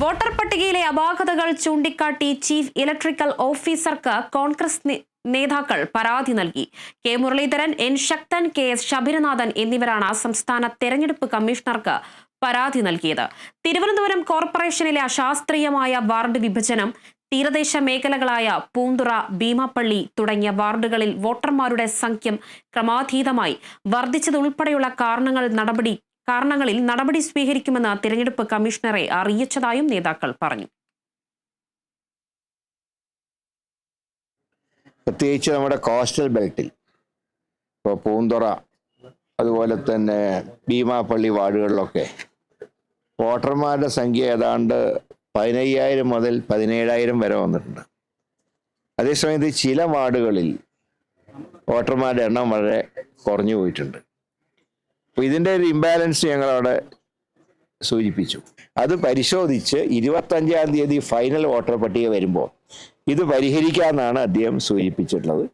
Voter പട്ടികയിലെ അപാകതകൾ ചൂണ്ടിക്കാട്ടി ചീഫ് ഇലക്ട്രിക്കൽ ഓഫീസർക്ക് കോൺഗ്രസ് നേതാക്കൾ പരാതി നൽകി. K Muraleedharan N Sakthan K S Sabarinathan എന്നിവരാണ് സംസ്ഥാന തെരഞ്ഞെടുപ്പ് കമ്മീഷണർക്ക് പരാതി നൽകിയത്. തിരുവനന്തപുരം കോർപ്പറേഷനിലെ അശാസ്ത്രീയമായ വാർഡ് വിഭജനം തീരദേശ മേഖലകളായ പൂന്തുറ ഭീമാപ്പള്ളി തുടങ്ങിയ വാർഡുകളിൽ വോട്ടർമാരുടെ സംഖ്യം ക്രമാതീതമായി വർദ്ധിച്ചതുൾപ്പെടെയുള്ള കാരണങ്ങൾ നടപടി കാരണങ്ങളിൽ നടപടി സ്വീകരിക്കുമെന്ന് തിരഞ്ഞെടുപ്പ് കമ്മീഷണറെ അറിയിച്ചതായും നേതാക്കൾ പറഞ്ഞു. പ്രത്യേകിച്ച് നമ്മുടെ കോസ്റ്റൽ ബെൽറ്റിൽ ഇപ്പോൾ പൂന്തുറ അതുപോലെ തന്നെ ഭീമാപ്പള്ളി വാർഡുകളിലൊക്കെ വോട്ടർമാരുടെ സംഖ്യ ഏതാണ്ട് പതിനയ്യായിരം മുതൽ പതിനേഴായിരം വരെ വന്നിട്ടുണ്ട്. അതേസമയത്ത് ചില വാർഡുകളിൽ വോട്ടർമാരുടെ എണ്ണം വളരെ കുറഞ്ഞു പോയിട്ടുണ്ട്. അപ്പോൾ ഇതിന്റെ ഒരു ഇംബാലൻസ് ഞങ്ങൾ ഞങ്ങളവിടെ സൂചിപ്പിച്ചു. അത് പരിശോധിച്ച് ഇരുപത്തഞ്ചാം തീയതി ഫൈനൽ വോട്ടർ പട്ടിക വരുമ്പോൾ ഇത് പരിഹരിക്കാമെന്നാണ് അദ്ദേഹം സൂചിപ്പിച്ചിട്ടുള്ളത്.